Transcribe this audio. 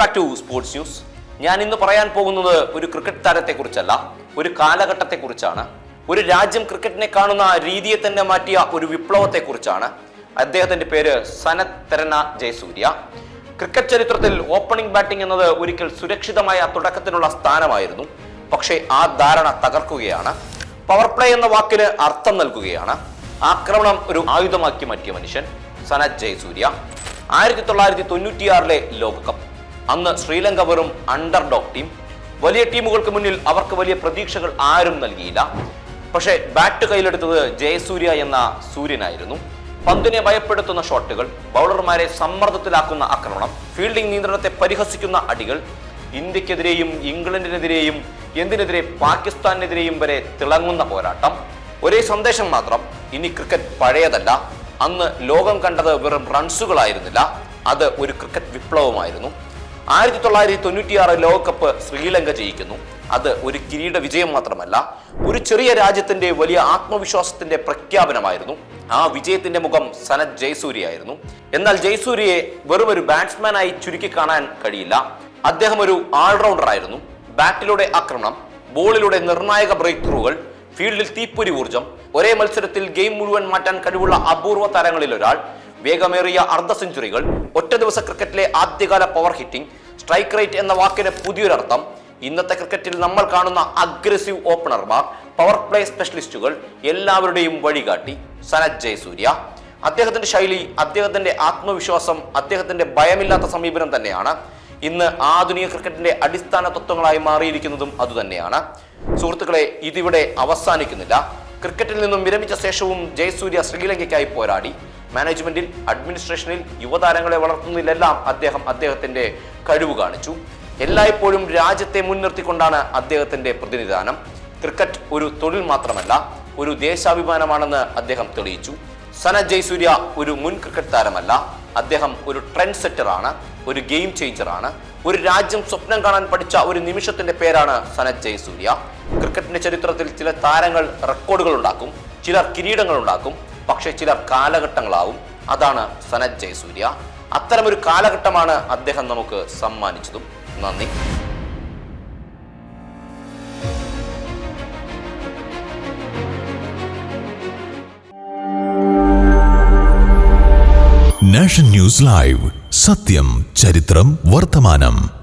Back to sports news ഞാൻ ഇന്ന് പറയാൻ പോകുന്നത് ഒരു ക്രിക്കറ്റ് താരത്തെക്കുറിച്ചല്ല ഒരു കാലഘട്ടത്തെക്കുറിച്ചാണ്. ഒരു രാജ്യം ക്രിക്കറ്റിനെ കാണുന്ന രീതിയെ തന്നെ മാറ്റിയ ഒരു വിപ്ലവത്തെക്കുറിച്ചാണ്. അദ്ദേഹത്തിന്റെ പേര് സനത് തെരന ജയസൂര്യ. ക്രിക്കറ്റ് ചരിത്രത്തിൽ ഓപ്പണിംഗ് ബാറ്റിംഗ് എന്നത് ഒരിക്കൽ സുരക്ഷിതമായ തുടക്കത്തിനുള്ള സ്ഥാനമായിരുന്നു. പക്ഷേ ആ ധാരണ തകർക്കുകയാണ്. പവർ പ്ലേ എന്ന വാക്കിന് അർത്ഥം നൽകുകയാണ്. ആക്രമണം ഒരു ആയുധമാക്കി മാറ്റിയ മനുഷ്യൻ സനത് ജയസൂര്യ. ആയിരത്തി തൊള്ളായിരത്തി തൊണ്ണൂറ്റിയാറിലെ ലോകകപ്പ്. അന്ന് ശ്രീലങ്ക വെറും അണ്ടർ ഡോഗ് ടീം വലിയ ടീമുകൾക്ക് മുന്നിൽ അവർക്ക് വലിയ പ്രതീക്ഷകൾ ആരും നൽകിയില്ല. പക്ഷേ ബാറ്റ് കയ്യിലെടുത്തത് ജയസൂര്യ എന്ന സൂര്യനായിരുന്നു. പന്തിനെ ഭയപ്പെടുത്തുന്ന ഷോട്ടുകൾ ബൗളർമാരെ സമ്മർദ്ദത്തിലാക്കുന്ന ആക്രമണം ഫീൽഡിംഗ് നിയന്ത്രണത്തെ പരിഹസിക്കുന്ന അടികൾ ഇന്ത്യക്കെതിരെയും ഇംഗ്ലണ്ടിനെതിരെയും എന്തിനെതിരെ പാകിസ്ഥാനെതിരെയും വരെ തിളങ്ങുന്ന പോരാട്ടം. ഒരേ സന്ദേശം മാത്രം ഇനി ക്രിക്കറ്റ് പഴയതല്ല. അന്ന് ലോകം കണ്ടത് വെറും റൺസുകളായിരുന്നില്ല അത് ഒരു ക്രിക്കറ്റ് വിപ്ലവമായിരുന്നു. ആയിരത്തി തൊള്ളായിരത്തി തൊണ്ണൂറ്റിയാറ് ലോകകപ്പ് ശ്രീലങ്ക ജയിക്കുന്നു. അത് ഒരു കിരീട വിജയം മാത്രമല്ല ഒരു ചെറിയ രാജ്യത്തിന്റെ വലിയ ആത്മവിശ്വാസത്തിന്റെ പ്രഖ്യാപനമായിരുന്നു. ആ വിജയത്തിന്റെ മുഖം സനത് ജയസൂര്യയായിരുന്നു. എന്നാൽ ജയസൂര്യയെ വെറും ഒരു ബാറ്റ്സ്മാനായി ചുരുക്കി കാണാൻ കഴിയില്ല. അദ്ദേഹം ഒരു ഓൾറൗണ്ടർ ആയിരുന്നു ബാറ്റിലൂടെ ആക്രമണം ബോളിലൂടെ നിർണായക ബ്രേക്ക് ത്രൂകൾ ഫീൽഡിൽ തീപ്പൊരി ഊർജം ഒരേ മത്സരത്തിൽ ഗെയിം മുഴുവൻ മാറ്റാൻ കഴിവുള്ള അപൂർവ താരങ്ങളിൽ ഒരാൾ വേഗമേറിയ അർദ്ധ സെഞ്ചുറികൾ ഒറ്റ ദിവസ ക്രിക്കറ്റിലെ ആദ്യകാല പവർ ഹിറ്റിംഗ് സ്ട്രൈക്ക് റേറ്റ് എന്ന വാക്കിന് പുതിയൊരർത്ഥം. ഇന്നത്തെ ക്രിക്കറ്റിൽ നമ്മൾ കാണുന്ന അഗ്രസീവ് ഓപ്പണർമാർ പവർ പ്ലേ സ്പെഷ്യലിസ്റ്റുകൾ എല്ലാവരുടെയും വഴികാട്ടി. സനത് ജയസൂര്യ. അദ്ദേഹത്തിന്റെ ശൈലി അദ്ദേഹത്തിന്റെ ആത്മവിശ്വാസം അദ്ദേഹത്തിന്റെ ഭയമില്ലാത്ത സമീപനം തന്നെയാണ്. ഇന്ന് ആധുനിക ക്രിക്കറ്റിന്റെ അടിസ്ഥാന തത്വങ്ങളായി മാറിയിരിക്കുന്നതും അതുതന്നെയാണ്. സുഹൃത്തുക്കളെ ഇതിവിടെ അവസാനിക്കുന്നില്ല. ക്രിക്കറ്റിൽ നിന്നും വിരമിച്ച ശേഷവും ജയസൂര്യ ശ്രീലങ്കയ്ക്കായി പോരാടി. മാനേജ്മെന്റിൽ അഡ്മിനിസ്ട്രേഷനിൽ യുവതാരങ്ങളെ വളർത്തുന്നതിലെല്ലാം അദ്ദേഹം അദ്ദേഹത്തിന്റെ കഴിവ് കാണിച്ചു. എല്ലായ്പ്പോഴും രാജ്യത്തെ മുൻനിർത്തിക്കൊണ്ടാണ് അദ്ദേഹത്തിന്റെ പ്രതിനിധാനം. ക്രിക്കറ്റ് ഒരു തൊഴിൽ മാത്രമല്ല ഒരു ദേശാഭിമാനമാണെന്ന് അദ്ദേഹം തെളിയിച്ചു. സന ജയ്സൂര്യ ഒരു മുൻ ക്രിക്കറ്റ് താരമല്ല അദ്ദേഹം ഒരു ട്രെൻഡ് സെറ്റർ ആണ് ഒരു ഗെയിം ചേഞ്ചറാണ് ഒരു രാജ്യം സ്വപ്നം കാണാൻ പഠിച്ച ഒരു നിമിഷത്തിന്റെ പേരാണ് സനത് ജയസൂര്യ ക്രിക്കറ്റിന്റെ ചരിത്രത്തിൽ ചില താരങ്ങൾ റെക്കോർഡുകൾ ഉണ്ടാക്കും ചിലർ കിരീടങ്ങൾ ഉണ്ടാക്കും പക്ഷേ ചില കാലഘട്ടങ്ങളാവും. അതാണ് സനത് ജയസൂര്യ. അത്തരമൊരു കാലഘട്ടമാണ് അദ്ദേഹം നമുക്ക് സമ്മാനിച്ചതും. നന്ദി. Nation news live. സത്യം ചരിത്രം വർത്തമാനം.